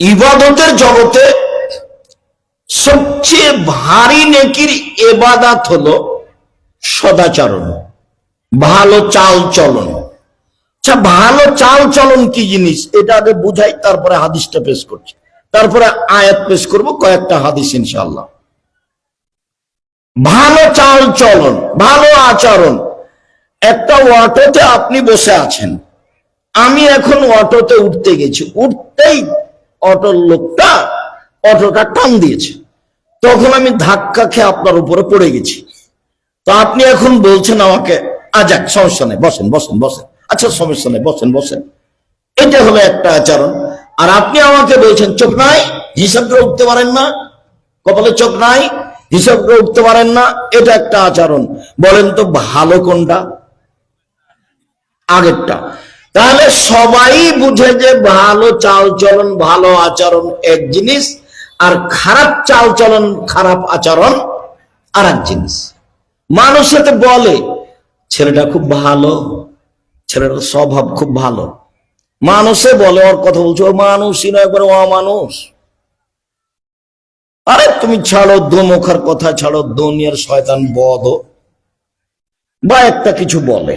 ইবাদতের জগতে সবচেয়ে ভারী নেকির এবাদাত হলো সদাচরণ, ভালো চাল চলন আচ্ছা ভালো চাল চলন কি জিনিস? এটা আগে বুঝাই, তারপরে হাদিসটা পেশ করছি। তারপরে আয়াত পেশ করব, কয়েকটা হাদিস ইনশাল্লাহ ভালো চাল চলন ভালো আচরণ। একটা অটোতে আপনি বসে আছেন। আমি এখন অটোতে উঠতে গেছি। উঠতেই অটোর লোকটা অটোটা টান দিয়েছে। তখন আমি ধাক্কা খেয়ে আপনার উপরে পড়ে গেছি। তো আপনি এখন বলছেন আমাকে আজাক সমস্যা নেই, বসেন বসেন বসেন। আচ্ছা সমস্যা নেই, বসেন বসেন। এটা হলো একটা আচরণ। আর আপনি আমাকে বলছেন, চোখ নাই, হিসাব করে উঠতে পারেন না, কপালে চোখ নাই, হিসাব করে উঠতে পারেন না। এটা একটা আচরণ। বলেন তো, ভালো কোনটা? আগেরটা। তাহলে সবাই বুঝে যে ভালো চাল চলন ভালো আচরণ এক জিনিস, আর খারাপ চাল চলন খারাপ আচরণ আর এক জিনিস। মানুষ সাথে বলে, ছেলেটা খুব ভালো ছেলেটার স্বভাব খুব ভালো। মানুষে বলে, ওর কথা বলছো ও মানুষই নয়, একবার অমানুষ। আরে, তুমি ছাড়ো, দোমুখার কথা ছাড়ো, দুনিয়ার শয়তান বদ বা একটা কিছু বলে।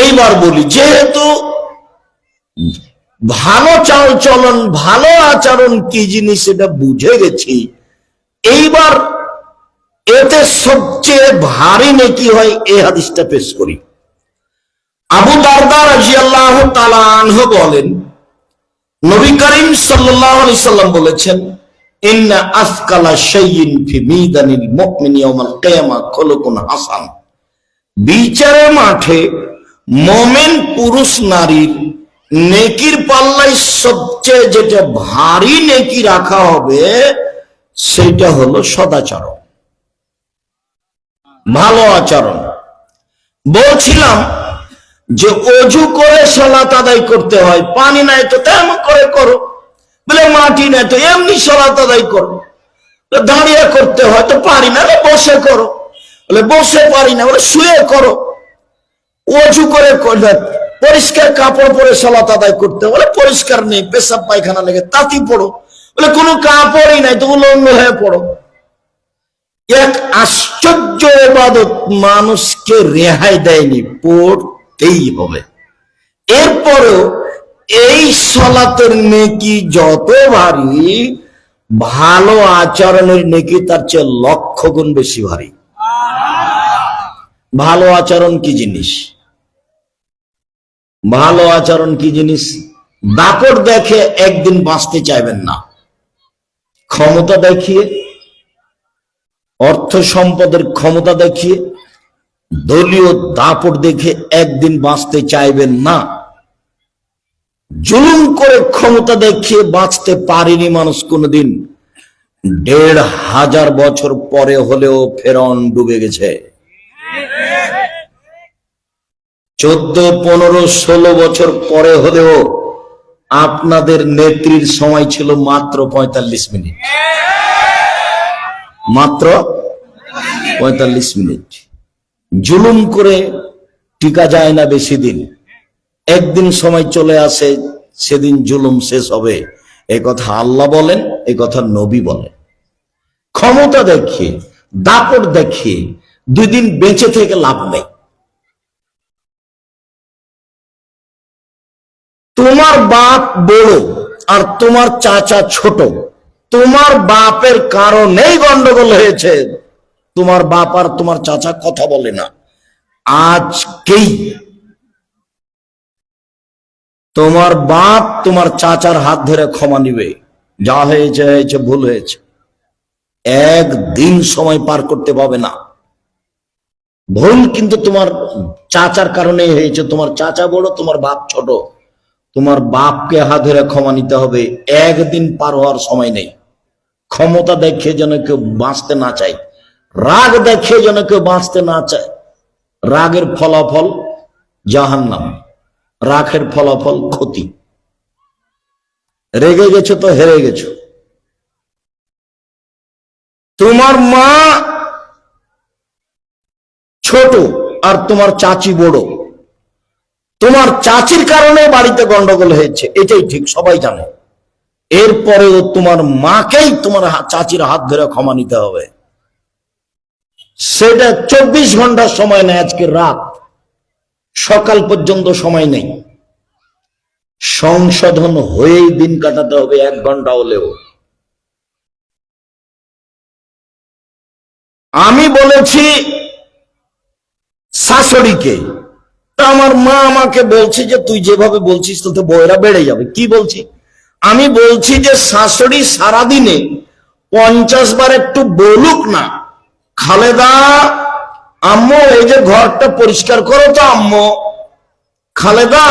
এইবার বলি, যেহেতু ভালো চাল চলন ভালো আচরণ কি জিনিস এটা বুঝে গেছি, এইবার এতে সবচেয়ে ভারী নেকি হয় এই হাদিসটা পেশ করি। আবু দারদা রাজিয়াল্লাহ তাআলা বলেন, নবী করিম আলাইহি সাল্লাম বলেছেন, ইন্না বিচারের মাঠে মোমেন পুরুষ নারীর নেকির পাল্লায় সবচেয়ে যেটা ভারী নেকি রাখা হবে সেটা হলো সদাচরণ। ভালো আচরণ। বলছিলাম যে অজু করে সলাত আদায় করতে হয়, পানি নাই তো তেমন করে করো, বলে মাটি নাই তো এমনি সলাত আদায় করো। দাঁড়িয়ে করতে হয় তো পারি না বসে করো। বলে বসে পারি না, বলে শুয়ে করো। অজু করে পরিষ্কার কাপড় পরে সলাত আদায় করতে বলে, পরিষ্কার নেই, পেশাব পায়খানা লেগে, তাঁতি পড়ো। বলে, কোনো কাপড়ই নাই তো উলঙ্গ হয়ে পড়ো। এক আশ্চর্য এবাদত মানুষকে রেহাই দেয়নি, পড়তেই হবে। এরপরেও এই সলাতের নেকি যত ভারী, ভালো আচরণের নেকি তার চেয়ে লক্ষ গুণ বেশি ভারী। ভালো আচরণ কি জিনিস? ভালো আচরণ কি জিনিস? দাপট দেখে একদিন বাঁচতে চাইবেন না। ক্ষমতা দেখিয়ে, অর্থ সম্পদের ক্ষমতা দেখিয়ে, দলীয় দাপট দেখে একদিন বাঁচতে চাইবেন না। জুলুম করে ক্ষমতা দেখিয়ে বাঁচতে পারেনি মানুষ কোনোদিন। দেড় হাজার বছর পরে হলেও ফেরন ডুবে গেছে। চোদ্দ, পনেরো, ষোলো বছর পরে হলেও আপনাদের নেত্রীর সময় ছিল মাত্র পঁয়তাল্লিশ মিনিট। মাত্র পঁয়তাল্লিশ মিনিট। জুলুম করে টিকা যায় না বেশি দিন। একদিন সময় চলে আসে, সেদিন জুলুম শেষ হবে। এই কথা আল্লাহ বলেন এই কথা নবী বলেন। ক্ষমতা দেখিয়ে, দাপট দেখিয়ে দুই দিন বেঁচে থেকে লাভ নেই। তোমার বাপ বড় আর তোমার চাচা ছোট। তোমার বাপের কারণেই গন্ডগোল হয়েছে। তোমার বাপ আর তোমার চাচা কথা বলে না। আজকেই তোমার বাপ তোমার চাচার হাত ধরে ক্ষমা নিবে। যা হয়েছে হয়েছে, ভুল হয়েছে। একদিন সময় পার করতে পাবে না। ভুল কিন্তু তোমার চাচার কারণে হয়েছে। তোমার চাচা বড়, তোমার বাপ ছোট। তোমার বাপকে হাত ধরে ক্ষমা নিতে হবে। একদিন পার হওয়ার সময় নেই। ক্ষমতা দেখে যেন কেউ বাঁচতে না চায়। রাগ দেখে যেন কেউ বাঁচতে না চায়। রাগের ফলাফল জাহান্নাম। রাগের ফলাফল ক্ষতি। রেগে গেছো তো হেরে গেছো। তোমার মা ছোট আর তোমার চাচি বড়। তোমার চাচির কারণে বাড়িতে গন্ডগোল হয়েছে, এটাই ঠিক, সবাই জানে। এরপরেও তোমার মাকেই তোমার চাচির হাত ধরে ক্ষমা নিতে হবে। সেটা চব্বিশ ঘণ্টা সময় নেই আজকে রাত। সকাল পর্যন্ত সময় নেই। সংশোধন হয়েই দিন কাটাতে হবে, এক ঘণ্টা হলেও। আমি বলেছি শাশুড়িকে তা আমার মা আমাকে বলছে যে, তুই যেভাবে বলছিস, তোতে বইরা বেড়ে যাবে। কি বলছি? আমি বলছি যে, শাশুড়ি সারাদিনে পঞ্চাশ বার একটু বলুক না। খালেদা, আম্মু, এই যে ঘরটা পরিষ্কার করো তো, আম্মু। খালেদা,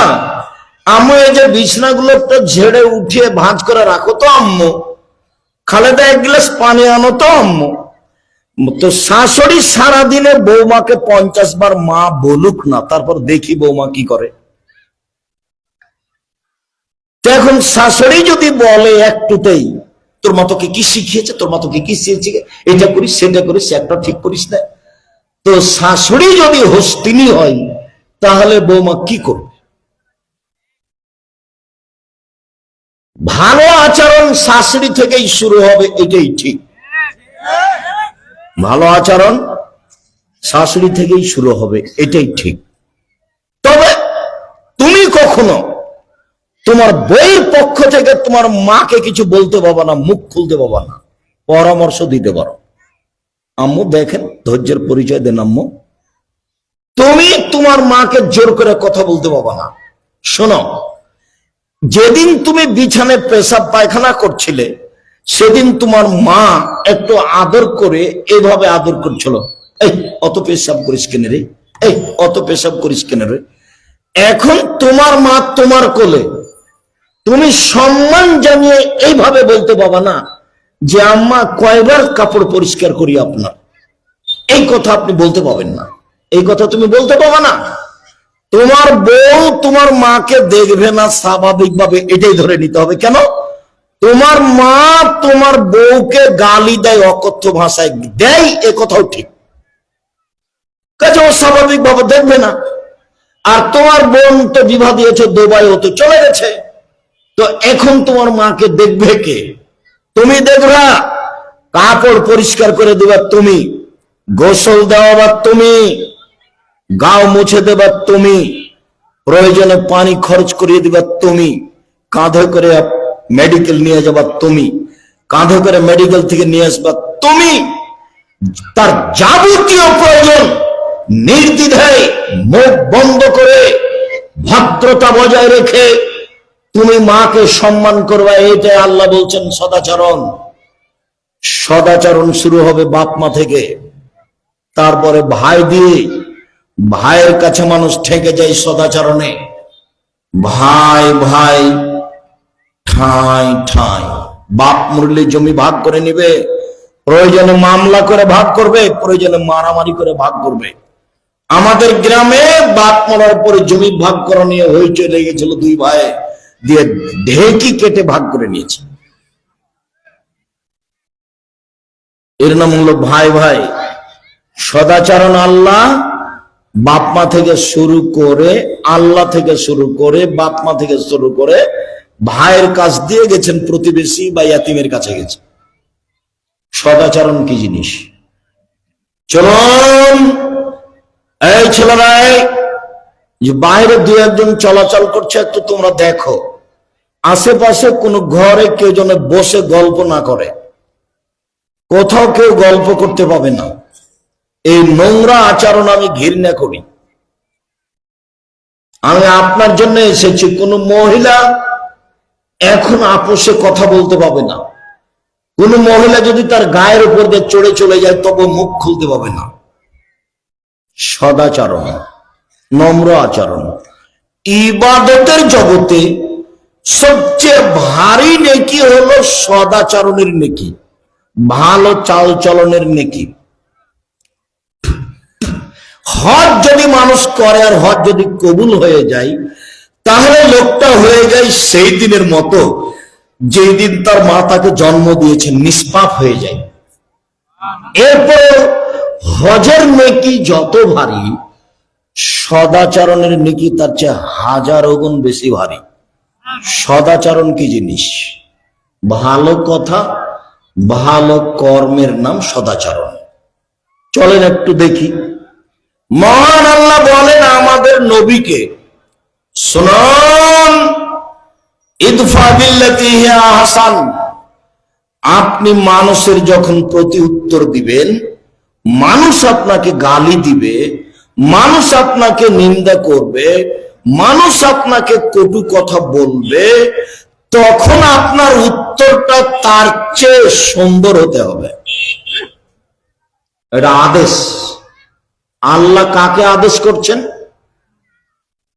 আম্মু, এই যে বিছনাগুলো ঝেড়ে উঠিয়ে ভাঁজ করে রাখো তো, আম্মু। খালেদা, এক গ্লাস পানি আনো তো, আম্মু। তো শাশুড়ি সারাদিনে বৌমাকে পঞ্চাশ বার মা বলুক না, তারপর দেখি বৌমা কি করে। এখন শাশুড়ি যদি বলে একটুতেই তোর মতকে কি শিখিয়েছে? তোর মতকে কি শিখিয়েছে? এটা করিস, সেটা করিস, একটা ঠিক করিস না। তো শাশুড়ি যদি হস্তিনী হয়, তাহলে বৌমা কি করবে? ভালো আচরণ শাশুড়ি থেকেই শুরু হবে, এটাই ঠিক। ভালো আচরণ শাশুড়ি থেকেই শুরু হবে, এটাই ঠিক। তবে তুমি কখনো তোমার বইয়ের পক্ষ থেকে তোমার মাকে কিছু বলতে পাবো না, মুখ খুলতে পাবো না, পরামর্শ দিতে পারো। আম্মু, দেখেন, ধৈর্যের পরিচয় দেন আম্মু। তুমি তোমার মাকে জোর করে কথা বলতে পাবো না। শোনো, যেদিন তুমি বিছানে পেশাব পায়খানা করছিলে সেদিন তোমার মা একটু আদর করে এভাবে আদর করছিল। এই, অত পেশাব করিস কেন রে? এই, অত পেশাব করিস কেন রে? এখন তোমার মা তোমার কোলে। তুমি সম্মান জানিয়ে এইভাবে বলতে পাবা না যে, আম্মা, কয়বার কাপড় পরিষ্কার করি আপনার? এই কথা আপনি বলতে পাবেন না। এই কথা তুমি বলতে পাবা না। তোমার বউ তোমার মাকে দেখবে না, স্বাভাবিকভাবে এটাই ধরে নিতে হবে। কেন? তোমার মা তোমার বউকে গালি দেয়, অকথ্য ভাষায় দেয়, এ কথাও ঠিক। কাজে ও স্বাভাবিক ভাবে দেখবে না। আর তোমার বোন তো বিবাহ দিয়েছে দুবাই ও তো চলে গেছে। তো এখন তোমার মাকে দেখবে কে? তুমি দেখবা, কাপড় পরিষ্কার করে দেবা তুমি, গোসল দেওয়া তুমি, গাও মুছে দেবা তুমি, প্রয়োজনে পানি খরচ করিয়ে দিবা তুমি, কাঁধে করে মেডিকেল নিয়ে যাবা তুমি। কাঁধে করে মেডিকেল থেকে নিয়ে আসবা তুমি। তার যাবতীয় প্রয়োজন নির্দ্বিধায় মুখ বন্ধ করে ভদ্রতা বজায় রেখে তুমি মাকে সম্মান করবা এইটাই আল্লাহ বলছেন সদাচরণ। সদাচরণ শুরু হবে বাপ মা থেকে। তারপরে ভাই দিয়ে ভাইয়ের কাছে মানুষ ঠেকে যায় সদাচরণে। ভাই ভাই ঠাঁই ঠাঁই। বাপ মুরলি জমি ভাগ করে নিবে, প্রয়োজনে মামলা করে ভাগ করবে, প্রয়োজনে মারামারি করে ভাগ করবে। আমাদের গ্রামে বাপ মরার পরে জমি ভাগ করা নিয়ে হইচই লেগেছিল দুই ভাই, দিয়ে ঢেকি কেটে ভাগ করে নিয়েছে। এর নাম হলো ভাই ভাই। সদাচরণ আল্লাহ বাপমা থেকে শুরু করে আল্লাহ থেকে শুরু করে বাপমা থেকে শুরু করে ভাইয়ের কাছ দিয়ে গেছেন প্রতিবেশী বা ইয়াতিমের কাছে গেছে সদাচরণ কি জিনিস? চলুন। এই ছেলেরা এই, যে বাইরে দু একজন চলাচল করছে একটু তোমরা দেখো। আশেপাশে কোনো ঘরে কেউ যেন বসে গল্প না করে। কোথাও কেউ গল্প করতে পাবে না। এই নোংরা আচরণ আমি ঘৃণা করি। আমি আপনার জন্য এসেছি। কোন মহিলা এখন আপোষে কথা বলতে পাবে না। কোন মহিলা যদি তার গায়ের উপর দিয়ে চড়ে চলে যায়, তবে মুখ খুলতে পাবে না। সদাচরণ, নম্র আচরণ। ইবাদতের জগতে সবচেয়ে ভারী নেকি হলো সদাচরণের নেকি, ভালো চাল চলনের নেকি। হজ যদি মানুষ করে আর হজ যদি কবুল হয়ে যায় তাহলে লোকটা হয়ে যায় সেই দিনের মতো, যেই দিন তার মা তাকে জন্ম দিয়েছে, নিষ্পাপ হয়ে যায়। এরপর হজের নেকি যত ভারী, সদাচরণের নিকি তার চেয়ে হাজারো গুণ বেশি ভারী। সদাচরণ কি জিনিস? ভালো কথা, ভালো কর্মের নাম সদাচরণ। চলেন একটু দেখি। মহান আল্লাহ বলেন, আমাদের নবীকে শুনুন। ইদফা বিল্লাতি আহসান আপনি মানুষের যখন প্রতি উত্তর দিবেন, মানুষ আপনাকে গালি দিবে, মানুষ আপনাকে নিন্দা করবে, মানুষ আপনাকে কটু কথা বলবে, তখন আপনার উত্তরটা তার চেয়ে সুন্দর হতে হবে। এটা আদেশ। আল্লাহ কাকে আদেশ করছেন?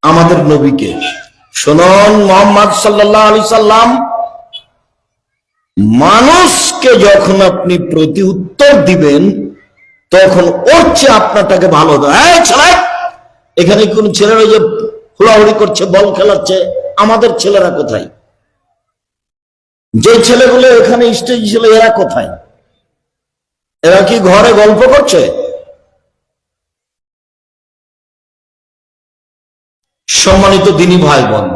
আমাদের নবীকে। শুনুন মোহাম্মদ সাল্লাহ আলি সাল্লাম, মানুষকে যখন আপনি প্রতি উত্তর দিবেন, তখন ওর চেয়ে আপনারটাকে ভালো দেয় ছেলে, এখানে কোন ছেলেরা যে হুড়াহুড়ি করছে, বল খেলাচ্ছে, আমাদের ছেলেরা কোথায়? যে ছেলেগুলো এখানে স্টেজ ছিল, এরা কোথায়? এরা কি ঘরে গল্প করছে? সম্মানিত দিনী ভাই বোন।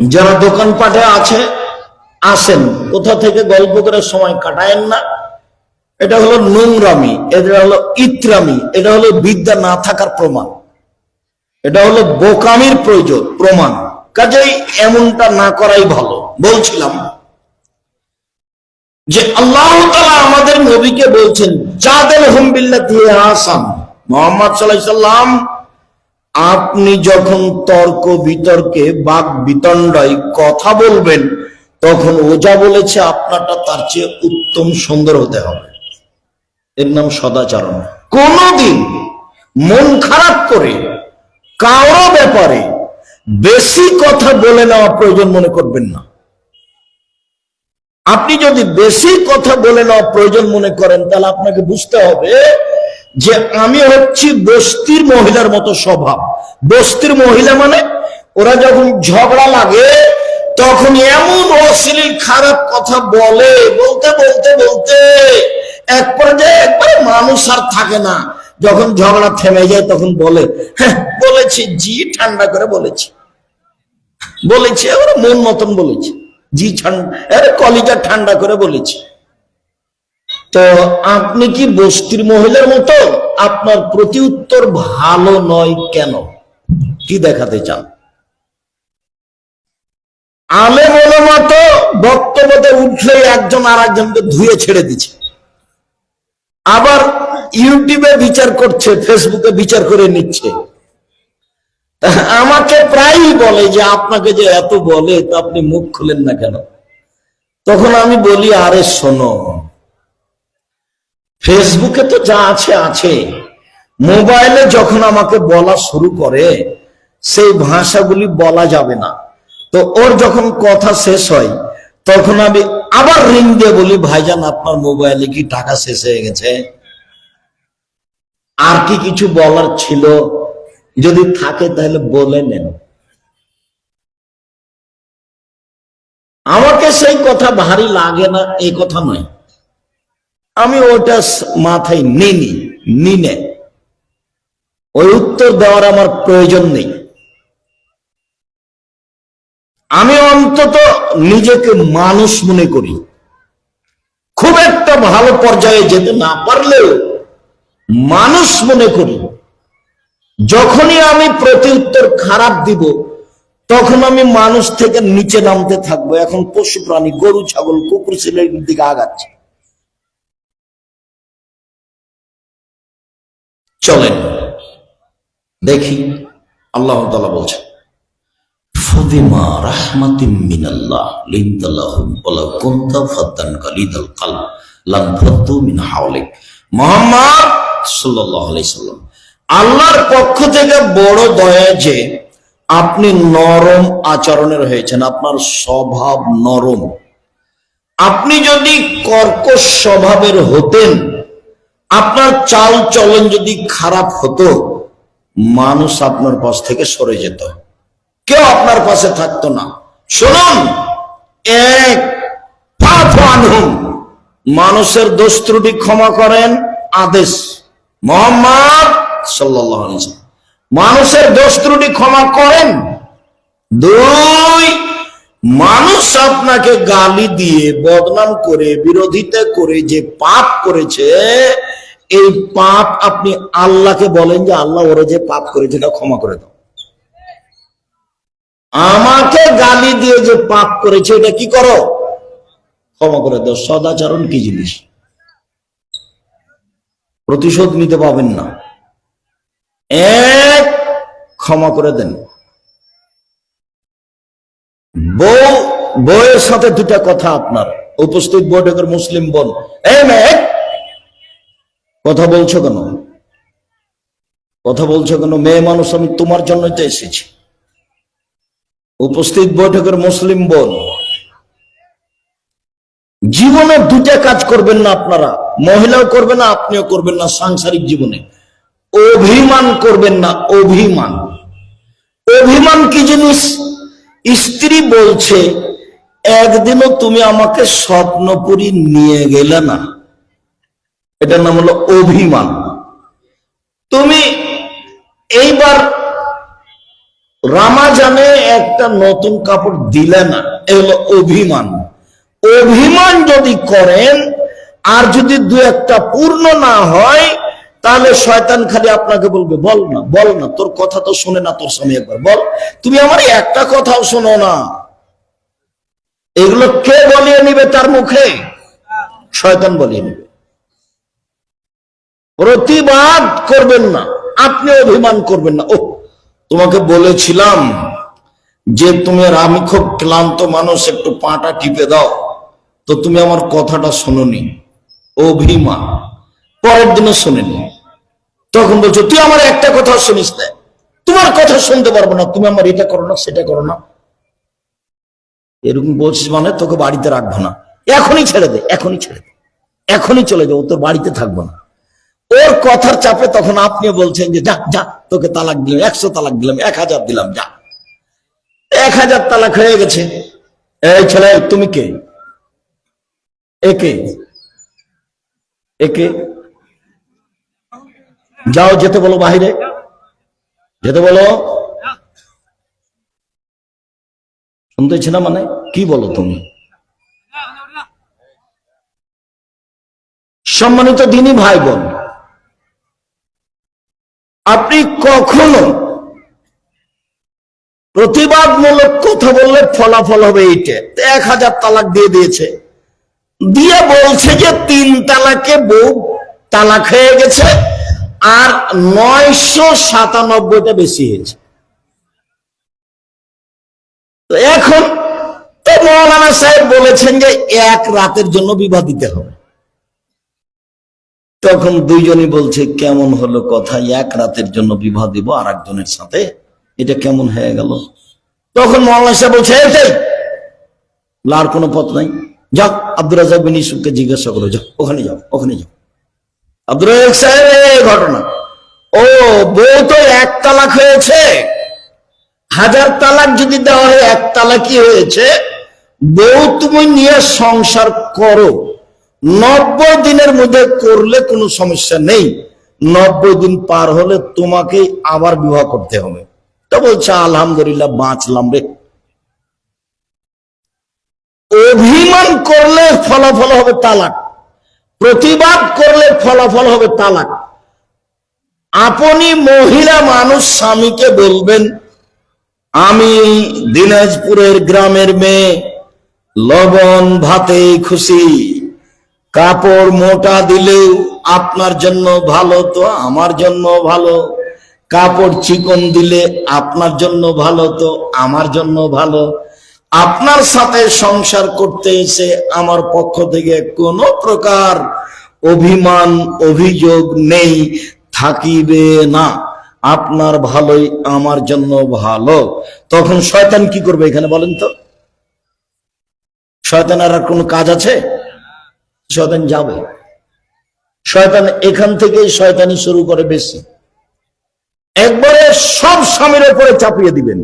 যারা দোকানপাটে আছে, আসেন, কোথা থেকে গল্প করে সময় কাটায়েন না। এটা হলো নোংরামি, এটা হলো ইত্রামি, এটা হলো বিদ্যা না থাকার প্রমাণ। এটা হলো বোকামির প্রয়োজন, প্রমাণ। কাজেই এমনটা না করাই ভালো, বলছিলাম। যে আল্লাহ তাআলা আমাদের নবীকে বলছেন জাদেল হুম বিল্লাতি হাসান। মোহাম্মদ সাল্লাম, আপনি যখন তর্ক বিতর্কে বাক বিতণ্ডায় কথা বলবেন, তখন ওজা বলেছে আপনারটা তার চেয়ে উত্তম সুন্দর হতে হবে। এর নাম সদাচরণ। কোনদিন মন খারাপ করে, কারও ব্যাপারে বেশি কথা বলে নেওয়া প্রয়োজন মনে করবেন না। আপনি যদি বেশি কথা বলে নেওয়া প্রয়োজন মনে করেন, তাহলে আপনাকে বুঝতে হবে যে আমি হচ্ছি বস্তির মহিলার মতো স্বভাব। বস্তির মহিলা মানে ওরা যখন ঝগড়া লাগে, তখন এমন অশ্লীল খারাপ কথা বলে, বলতে বলতে বলতে এক পর্যায়ে একবারে মানুষ আর থাকে না। যখন ঝগড়া থেমে যায়, তখন বলে হ্যাঁ বলেছি, জি, ঠান্ডা করে বলেছি। বলেছি এবার মন মতন বলেছি। জি, ঠান্ডা কলিজা ঠান্ডা করে বলেছি। তো আপনি কি বস্তির মহিলার মতো? আপনার প্রতি উত্তর ভালো নয় কেন? কি দেখাতে চান? আলে মনে মতো বক্তব্যতে উঠলে একজন আর একজনকে ধুয়ে ছেড়ে দিচ্ছে। আবার ইউটিউবে বিচার করছে, ফেসবুকে বিচার করে নিচ্ছে। আমাকে প্রায়ই বলে যে, আপনাকে যে এত বলে, তো আপনি মুখ খুলেন না কেন? তখন আমি বলি, আরে শোনো ফেসবুকে তো যা আছে আছে। মোবাইলে যখন আমাকে বলা শুরু করে, সেই ভাষাগুলি বলা যাবে না। তো ওর যখন কথা শেষ হয়, তখন আমি আবার রিং দিয়ে বলি, ভাইজান, আপনার মোবাইলে কি টাকা শেষ হয়ে গেছে? আর কি কিছু বলার ছিল? যদি থাকে তাহলে বলে নেন। আমাকে সেই কথা ভারী লাগে না, এই কথা নয়। আমি ওটা মাথায় নিনি নিনে ওই উত্তর দেওয়ার আমার প্রয়োজন নেই। আমি অন্তত নিজেকে মানুষ মনে করি। খুব একটা ভালো পর্যায়ে যেতে না পারলেও মানুষ মনে করি। যখনই আমি প্রতি উত্তর খারাপ দিব, তখন আমি মানুষ থেকে নিচে নামতে থাকব। এখন পশু প্রাণী, গরু, ছাগল, কুকুর ছেলের দিকে আগাচ্ছে। চলেন। দেখি আল্লাহ বলছেন মিনাল্লাহ মিন আল্লাহর পক্ষ থেকে বড় দয়া যে আপনি নরম আচরণের হয়েছেন, আপনার স্বভাব নরম। আপনি যদি কর্কশ স্বভাবের হতেন আপনার চাল চলন যদি খারাপ হতো, মানুষ আপনার পাশ থেকে সরে যেত। কেউ আপনার পাশে থাকতো না। শুনুন, এক মানুষের দোষ ত্রুটি ক্ষমা করেন, আদেশ। মোহাম্মদ ওয়াসাল্লাম। মানুষের দোষ ত্রুটি ক্ষমা করেন। দুই মানুষ আপনাকে গালি দিয়ে, বদনাম করে, বিরোধিতা করে, যে পাপ করেছে, এই পাপ আপনি আল্লাহকে বলেন যে আল্লাহ ওরা যে পাপ করেছে, এটা ক্ষমা করে দাও। আমাকে গালি দিয়ে যে পাপ করেছে, এটা কি করো? ক্ষমা করে দাও। সদাচরণ কি জিনিস? প্রতিশোধ নিতে পাবেন না। এক, ক্ষমা করে দেন। বউ, বউয়ের সাথে দুটা কথা আপনার। উপস্থিত বৈঠকের মুসলিম বোন। কথা বলছো কেন? কথা বলছো কেন? মেয়ে মানুষ, আমি তোমার জন্যই তো এসেছি। উপস্থিত বৈঠকের মুসলিম বোন, জীবনে দুটা কাজ করবেন না আপনারা। মহিলাও করবেন না, আপনিও করবেন না সাংসারিক জীবনে। অভিমান করবেন না, অভিমান। অভিমান কি জিনিস? স্ত্রী বলছে, একদিনও তুমি আমাকে স্বপ্নপুরী নিয়ে গেলে না। এটার নাম হলো অভিমান। তুমি এইবার রামাজানে একটা নতুন কাপড় দিলে না, এ হলো অভিমান। অভিমান যদি করেন, আর যদি দু একটা পূর্ণ না হয় তাহলে শয়তান খালি আপনাকে বলবে, বল না বল না, তোর কথা তো শুনে না তোর স্বামী একবার, বল। তুমি আমার একটা কথাও শোনো না। এগুলো কে বলিয়ে নিবে তার মুখে? শয়তান বলিয়ে নিবে। প্রতিবাদ করবেন না, আপনি অভিমান করবেন না। ও তোমাকে বলেছিলাম যে তুমি আর আমি খুব ক্লান্ত মানুষ, একটু পাটা টিপে দাও। তো তুমি আমার কথাটা শোনোনি, অভিমান। পরের দিনও শোনেনি। তখন বলছো, তুই আমার একটা কথা শুনিস না। তোমার কথা শুনতে পারব না। তুমি আমার এটা করো না, সেটা করো না। এরকম বলছিস মানে তোকে বাড়িতে রাখব না। এখনই ছেড়ে দে, এখনই ছেড়ে দে। এখনই চলে যাও তোর বাড়িতে থাকব না। ওর কথার চাপে তখন আপনি বলছেন যে, যা যা, তোকে তালাক দিলাম, একশো তালাক দিলাম, এক হাজার দিলাম, যা। এক হাজার তালাক হয়ে গেছে। এই ছেলে, তুমি কে? একে একে যাও, যেতে বলো বাহিরে। যেতে বলো। শুনতেছি না মানে? কি বলো তুমি? সম্মানিত দিনী ভাই বোন আপনি কখনো প্রতিবাদমূলক কথা বললে ফলাফল হবে এইটা। এক হাজার তালাক দিয়ে দিয়েছে। দিয়ে বলছে যে তিন তালাকে বউ তালাক হয়ে গেছে। আর নয়শো সাতানব্বইটা বেশি হয়েছে। এখন তো মৌলানা সাহেব বলেছেন যে এক রাতের জন্য বিবাহ দিতে হবে। তখন দুইজনই বলছে, কেমন হলো কথা? এক রাতের জন্য বিবাহ দিব আর একজনের সাথে? এটা কেমন হয়ে গেল? তখন মৌলানা সাহেব বলছে এটাই লার কোনো পথ নাই। যাও, আব্দুর রাজাক বিন ইসুফকে জিজ্ঞাসা করো। যাও, ওখানে যাও ওখানে যাও। আব্দুর রাজাক সাহেব এই ঘটনা। ও বউ তো এক তালাক হয়েছে। হাজার তালাক যদি দেওয়া হয়, এক তালাকই হয়েছে। বউ তুমি নিয়ে সংসার করো। নব্বই দিনের মধ্যে করলে কোনো সমস্যা নেই। নব্বই দিন পার হলে তোমাকে আবার বিবাহ করতে হবে। তো বলছে, আলহামদুলিল্লাহ, বাঁচলাম রে। অভিমান করলে ফলাফল হবে তালাক। প্রতিবাদ করলে ফলাফল হবে তালাক। আপনি মহিলা মানুষ, স্বামীকে বলবেন, আমি দিনাজপুরের গ্রামের মেয়ে, লবণ ভাতে খুশি। কাপড় মোটা দিলেও আপনার জন্য ভালো তো আমার জন্য ভালো। কাপড় চিকন দিলে আপনার জন্য ভালো তো আমার জন্য ভালো। আপনার সাথে সংসার করতে এসে আমার পক্ষ থেকে কোনো প্রকার অভিমান, অভিযোগ নেই, থাকিবে না। আপনার ভালোই আমার জন্য ভালো। তখন শয়তান কি করবে এখানে বলেন তো? শয়তানের আর কোনো কাজ আছে? শয়তান যাবে। শয়তান এখান থেকেই শয়তানি শুরু করে বেশি। একবারে সব স্বামীর উপরে চাপিয়ে দিবেন।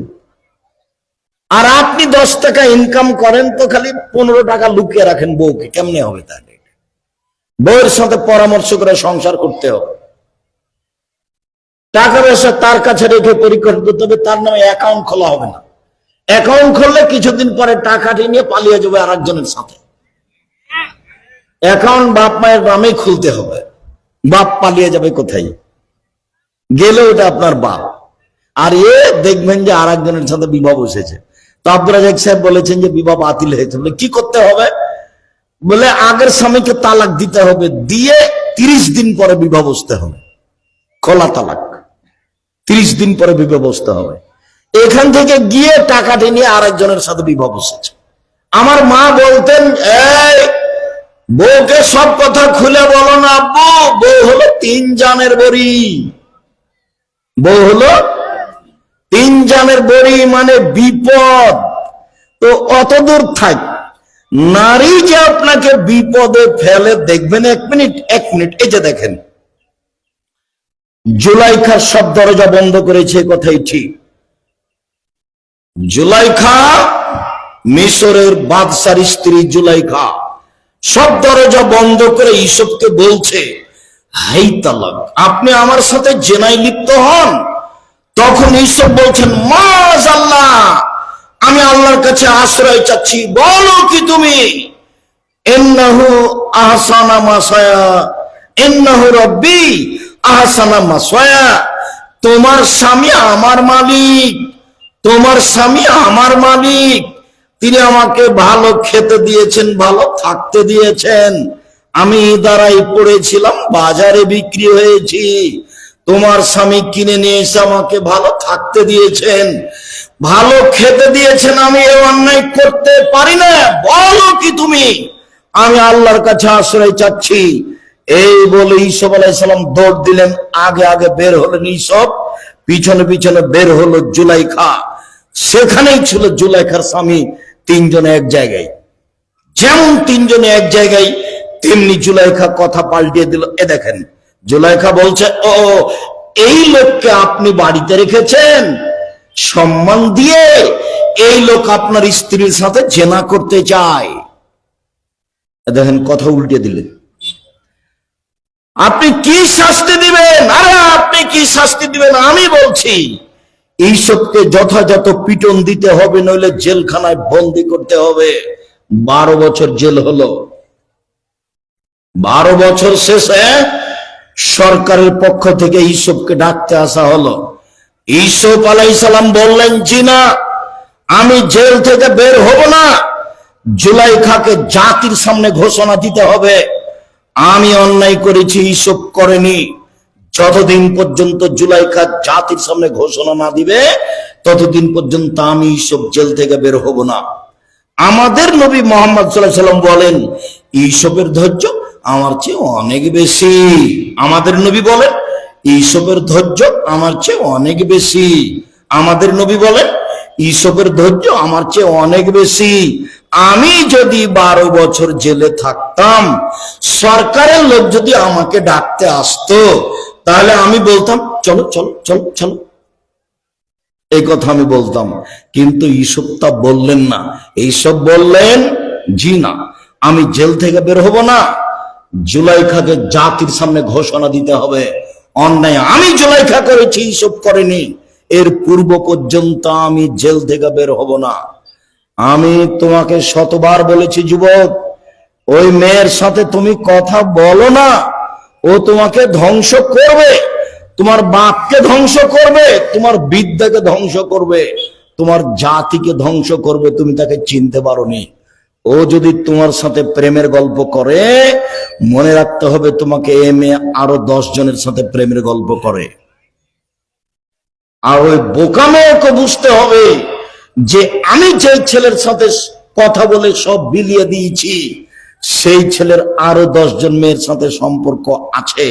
আর আপনি দশ টাকা ইনকাম করেন তো খালি পনেরো টাকা লুকিয়ে রাখেন বউকে, কেমনে হবে তাহলে? বউয়ের সাথে পরামর্শ করে সংসার করতে হবে। টাকা পয়সা তার কাছে রেখে পরীক্ষা করতে হবে, তার নামে অ্যাকাউন্ট খোলা হবে না। অ্যাকাউন্ট খুললে কিছুদিন পরে টাকাটি নিয়ে পালিয়ে যাবে আর একজনের সাথে। অ্যাকাউন্ট বাপ মায়ের নামেই খুলতে হবে। বাপ পালিয়ে যাবে কোথায়? গেলে ওটা আপনার বাপ। আর এ দেখবেন যে আর একজনের সাথে বিবাহ বসেছে। তো আব্দুল রাজাক সাহেব বলেছেন যে বিবাহ বাতিল হয়েছে। বলে, কি করতে হবে? বলে, আগের স্বামীকে তালাক দিতে হবে। দিয়ে তিরিশ দিন পরে বিবাহ বসতে হবে। খোলা তালাক। তিরিশ দিন পরে বিবাহ বসতে হবে। এখান থেকে গিয়ে টাকাটি নিয়ে আরেকজনের সাথে বিবাহ বসেছে। আমার মা বলতেন, এই, বউকে সব কথা খুলে বলো না আব্বু। বউ হলো তিন জানের বড়ি। বউ হলো তিন বড়ি মানে বিপদ। তো অত দূর থাক। নারী যে আপনাকে বিপদে ফেলে, দেখবেন এক মিনিট এক মিনিট, এই যে দেখেন। জুলাইখার সব দরজা বন্ধ করেছে কথাই ঠিক। জুলাইখা, মিশরের বাদশার স্ত্রী জুলাইখা, সব দরজা বন্ধ করে ঈশবকে বলছে, হাই তালাক, আপনি আমার সাথে জেনাই লিপ্ত হন। তখন ঈশ্বর বলছেন মাজ আল্লাহ আমি আল্লাহর কাছে আশ্রয় চাচ্ছি। বলো কি তুমি? এন্নাহু আহসানা মাসায়া রব্বি আহসানা মাসায়া। তোমার স্বামী আমার মালিক, তোমার স্বামী আমার মালিক। তিনি আমাকে ভালো খেতে দিয়েছেন, ভালো থাকতে দিয়েছেন। আমি দ্বারাই পড়েছিলাম, বাজারে বিক্রি হয়েছি। তোমার স্বামী কিনে নিয়ে এসে আমাকে ভালো থাকতে দিয়েছেন, ভালো খেতে দিয়েছেন, আমি এ অন্যায় করতে পারি না। বলো কি তুমি? আমি আল্লাহর কাছে আশ্রয় চাচ্ছি। এই বলে ঈসব আলাইসালাম দৌড় দিলেন, আগে আগে বের হলেন ঈসব, পিছনে পিছনে বের হলো জুলাইখা। সেখানেই ছিল জুলাইখার স্বামী তিনজনে এক জায়গায়। যেমন তিনজনে এক জায়গায়, তেমনি জুলাইখা কথা পাল্টিয়ে দিল, এ দেখেন জুলাইখা বলছে, ও, এই লোককে আপনি বাড়িতে রেখেছেন? সম্মান দিয়ে এই লোক আপনার স্ত্রীর সাথে জেনা করতে চায়। দেখেন, কথা উল্টে দিলেন। আপনি কি শাস্তি দিবেন? আরে, আপনি কি শাস্তি দিবেন? আমি বলছি, এই এইসবকে যথাযথ পিটন দিতে হবে, নইলে জেলখানায় বন্দি করতে হবে। বারো বছর জেল হলো। বারো বছর শেষে সরকারের পক্ষ থেকে ইসবকে ডাকতে আসা হলো। ইসব আলাইসালাম বললেন, জি না, আমি জেল থেকে বের হব না। জুলাইখাকে জাতির সামনে ঘোষণা দিতে হবে। আমি অন্যায় করেছি ইসব করেনি। যতদিন পর্যন্ত জুলাইখা জাতির সামনে ঘোষণা না দিবে, ততদিন পর্যন্ত আমি ইসব জেল থেকে বের হব না। আমাদের নবী মোহাম্মদ সাল্লাহ সাল্লাম বলেন এইসবের ধৈর্য আমার চেয়ে অনেক বেশি। আমাদের নবী বলেন এইসবের ধৈর্য আমার চেয়ে অনেক বেশি। আমাদের নবী বলেন এইসবের ধৈর্য আমার চেয়ে অনেক বেশি। আমি যদি বারো বছর জেলে থাকতাম, সরকারের লোক যদি আমাকে ডাকতে আসতো, তাহলে আমি বলতাম, চলো চলো চলো চলো। এই কথা আমি বলতাম। কিন্তু এইসব তা বললেন না। এইসব বললেন, জি না, আমি জেল থেকে বের হব না। জুলাইখাকে জাতির সামনে ঘোষণা দিতে হবে। অন্যায় আমি জুলাইখা করেছি এইসব করেনি। এর পূর্ব পর্যন্ত আমি জেল থেকে বের হব না। আমি তোমাকে শতবার বলেছি, যুবক, ওই মেয়ের সাথে তুমি কথা বলো না। ও তোমাকে ধ্বংস করবে। তোমার বাপকে ধ্বংস করবে, তোমার বিদ্যাকে ধ্বংস করবে, তোমার জাতিকে ধ্বংস করবে, তুমি তাকে চিনতে পারোনি। ও যদি তোমার সাথে প্রেমের গল্প করে, মনে রাখতে হবে তোমাকে এ মেয়ে আরও দশ জনের সাথে প্রেমের গল্প করে। আর ওই বোকা মেয়েকে বুঝতে হবে যে আমি যে ছেলের সাথে কথা বলে সব বিলিয়ে দিয়েছি, সেই ছেলের আরও দশ জন মেয়ের সাথে সম্পর্ক আছে।